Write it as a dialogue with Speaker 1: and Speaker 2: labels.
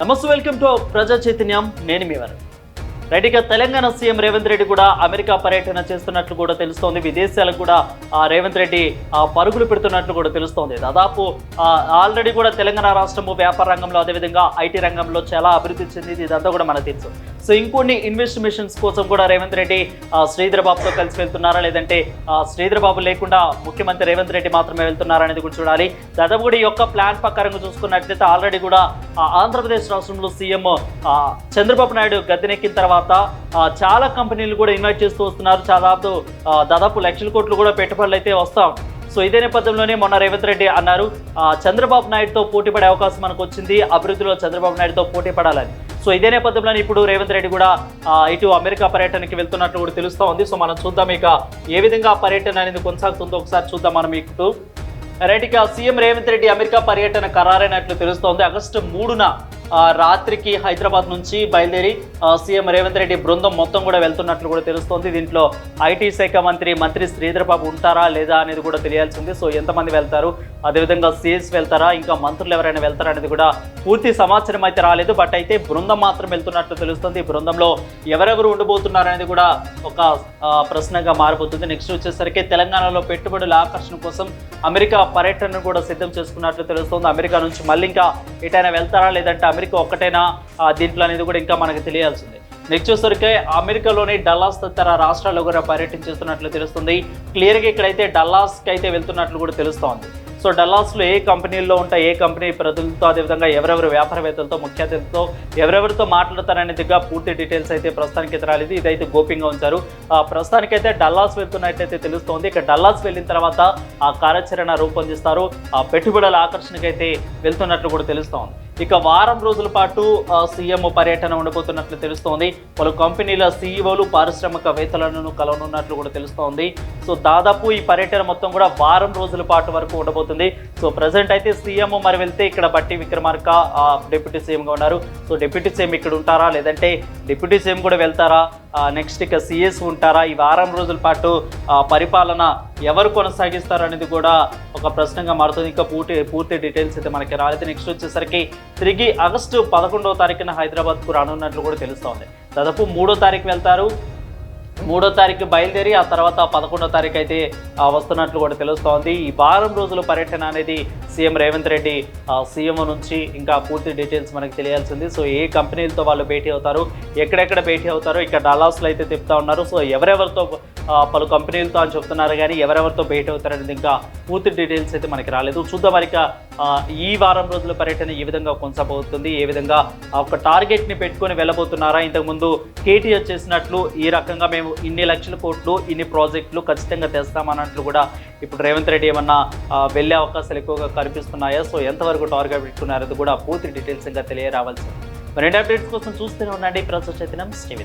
Speaker 1: నమస్తే welcome to ప్రజా చైతన్యం. నేను మీ వారు రైట్ ఇక తెలంగాణ సీఎం రేవంత్ రెడ్డి కూడా అమెరికా పర్యటన చేస్తున్నట్లు కూడా తెలుస్తోంది. విదేశాలకు కూడా ఆ, రేవంత్ రెడ్డి ఆ, పరుగులు పెడుతున్నట్లు కూడా తెలుస్తోంది. దాదాపు ఆల్రెడీ కూడా తెలంగాణ రాష్ట్రము వ్యాపార రంగంలో అదేవిధంగా ఐటీ రంగంలో చాలా అభివృద్ధి చెందింది. ఇదంతా కూడా మనకు తెలుసు. సో ఇంకొన్ని ఇన్వెస్టిమేషన్స్ కోసం కూడా రేవంత్ రెడ్డి శ్రీధర్ బాబుతో కలిసి వెళ్తున్నారా? లేదంటే శ్రీధర్ బాబు లేకుండా ముఖ్యమంత్రి రేవంత్ రెడ్డి మాత్రమే వెళ్తున్నారా అనేది కూడా చూడాలి. దాదాపు కూడా ఈ యొక్క ప్లాన్ ప్రకారంగా చూసుకున్నట్లయితే ఆల్రెడీ కూడా ఆంధ్రప్రదేశ్ రాష్ట్రంలో సీఎం చంద్రబాబు నాయుడు గద్దెనెక్కిన తర్వాత చాలా కంపెనీలు కూడా ఇన్వైట్ చేస్తూ వస్తున్నారు. దాదాపు దాదాపు లక్షల కోట్లు కూడా పెట్టుబడులు అయితే వస్తాం. సో ఇదే నేపథ్యంలోనే మొన్న రేవంత్ రెడ్డి అన్నారు చంద్రబాబు నాయుడుతో పోటీ పడే అవకాశం మనకు వచ్చింది. అభివృద్ధిలో చంద్రబాబు నాయుడుతో పోటీ పడాలని. సో ఇదే నేపథ్యంలోనే ఇప్పుడు రేవంత్ రెడ్డి కూడా ఇటు అమెరికా పర్యటనకి వెళ్తున్నట్లు కూడా తెలుస్తూ ఉంది. సో మనం చూద్దాం ఇక ఏ విధంగా పర్యటన అనేది కొనసాగుతుందో ఒకసారి చూద్దాం మనం ఇప్పుడు రైట్ ఇక సీఎం రేవంత్ రెడ్డి అమెరికా పర్యటన ఖరారైనట్లు తెలుస్తోంది. ఆగస్టు మూడున రాత్రికి హైదరాబాద్ నుంచి బయలుదేరి సీఎం రేవంత్ రెడ్డి బృందం మొత్తం కూడా వెళ్తున్నట్లు కూడా తెలుస్తోంది. దీంట్లో ఐటీ శాఖ మంత్రి మంత్రి శ్రీధర్ బాబు ఉంటారా లేదా అనేది కూడా తెలియాల్సి ఉంది సో ఎంతమంది వెళ్తారు? అదేవిధంగా సీఎస్ వెళ్తారా? ఇంకా మంత్రులు ఎవరైనా వెళ్తారా అనేది కూడా పూర్తి సమాచారం అయితే రాలేదు. బట్ అయితే బృందం మాత్రం వెళ్తున్నట్లు తెలుస్తుంది. బృందంలో ఎవరెవరు ఉండబోతున్నారు అనేది కూడా ఒక ప్రశ్నగా మారిపోతుంది. నెక్స్ట్ వచ్చేసరికి తెలంగాణలో పెట్టుబడుల ఆకర్షణ కోసం అమెరికా పర్యటనను కూడా సిద్ధం చేసుకున్నట్లు తెలుస్తుంది. అమెరికా నుంచి మళ్ళీ ఇంకా ఎటైనా వెళ్తారా లేదంటే అమెరికా ఒక్కటైనా? దీంట్లో అనేది కూడా ఇంకా మనకు తెలియాల్సిందే. నెక్స్ట్ చూసరికి అమెరికాలోని డల్లాస్ తదితర రాష్ట్రాల్లో కూడా పర్యటించేస్తున్నట్లు తెలుస్తుంది. క్లియర్గా ఇక్కడైతే డల్లాస్కి అయితే వెళ్తున్నట్లు కూడా తెలుస్తోంది. సో డల్లాస్లో ఏ కంపెనీల్లో ఉంటాయి ఏ కంపెనీ ప్రతినిధులతో అదేవిధంగా ఎవరెవరు వ్యాపారవేత్తలతో ముఖ్య అతిథులతో ఎవరెవరితో మాట్లాడతారనేదిగా పూర్తి డీటెయిల్స్ అయితే ప్రస్తుతానికి రాలేదు. ఇదైతే గోప్యంగా ఉంచారు. ఆ, ప్రస్తుతానికైతే డల్లాస్ వెళ్తున్నట్టయితే తెలుస్తోంది. ఇక డల్లాస్ వెళ్ళిన తర్వాత ఆ కార్యాచరణ రూపొందిస్తారు. ఆ పెట్టుబడుల ఆకర్షణకైతే వెళ్తున్నట్లు కూడా తెలుస్తోంది. ఇక వారం రోజుల పాటు సీఎం పర్యటన ఉండబోతున్నట్లు తెలుస్తోంది. పలు కంపెనీల సీఈఓలు పారిశ్రామికవేత్తలను కలవనున్నట్లు కూడా తెలుస్తోంది. సో దాదాపు ఈ పర్యటన మొత్తం కూడా వారం రోజుల పాటు వరకు ఉండబోతుంది. సో ప్రజెంట్ అయితే సీఎం మరి వెళ్తే ఇక్కడ బట్టి విక్రమార్క డిప్యూటీ సీఎంగా ఉన్నారు. సో డిప్యూటీ సీఎం ఇక్కడ ఉంటారా? లేదంటే డిప్యూటీ సీఎం కూడా వెళ్తారా? నెక్స్ట్ ఇక సిఎస్ ఉంటారా? ఈ వారం రోజుల పాటు పరిపాలన ఎవరు కొనసాగిస్తారు అనేది కూడా ఒక ప్రశ్నగా మారుతుంది. ఇంకా పూర్తి పూర్తి డీటెయిల్స్ అయితే మనకి రాలేదు. నెక్స్ట్ వచ్చేసరికి తిరిగి ఆగస్టు పదకొండవ తారీఖున హైదరాబాద్కు రానున్నట్లు కూడా తెలుస్తోంది దాదాపు మూడో తారీఖు వెళ్తారు. మూడో తారీఖు బయలుదేరి ఆ తర్వాత పదకొండో తారీఖు అయితే వస్తున్నట్లు కూడా తెలుస్తోంది. ఈ వారం రోజుల పర్యటన అనేది సీఎం రేవంత్ రెడ్డి ఆ, సీఎం నుంచి ఇంకా పూర్తి డీటెయిల్స్ మనకి తెలియాల్సింది. సో ఏ కంపెనీలతో వాళ్ళు భేటీ అవుతారు ఎక్కడెక్కడ భేటీ అవుతారు ఇక్కడ డలాస్లో అయితే తిప్పుతా ఉన్నారు. సో ఎవరెవరితో పలు కంపెనీలతో అని చెప్తున్నారు కానీ ఎవరెవరితో భేటీ అవుతారనేది ఇంకా పూర్తి డీటెయిల్స్ అయితే మనకి రాలేదు. చూద్దాం మరి ఈ వారం రోజుల పర్యటన ఏ విధంగా కొనసాగబోతుంది ఏ విధంగా ఒక టార్గెట్ని పెట్టుకొని వెళ్ళబోతున్నారా? ఇంతకుముందు కేటీఆర్ చేసినట్లు ఈ రకంగా మేము ఇన్ని లక్షల కోట్లు ఇన్ని ప్రాజెక్టులు ఖచ్చితంగా తెస్తామన్నట్లు కూడా ఇప్పుడు రేవంత్ రెడ్డి ఏమన్నా వెళ్ళే అవకాశాలు ఎక్కువగా కనిపిస్తున్నాయా? సో ఎంతవరకు టార్గెట్ పెట్టుకున్నారో కూడా పూర్తి డీటెయిల్స్ ఇంకా తెలియరావాల్సింది. మరి అప్డేట్స్ కోసం చూస్తూనే ఉండండి. ప్రస్తుత చైతన్యం స్టే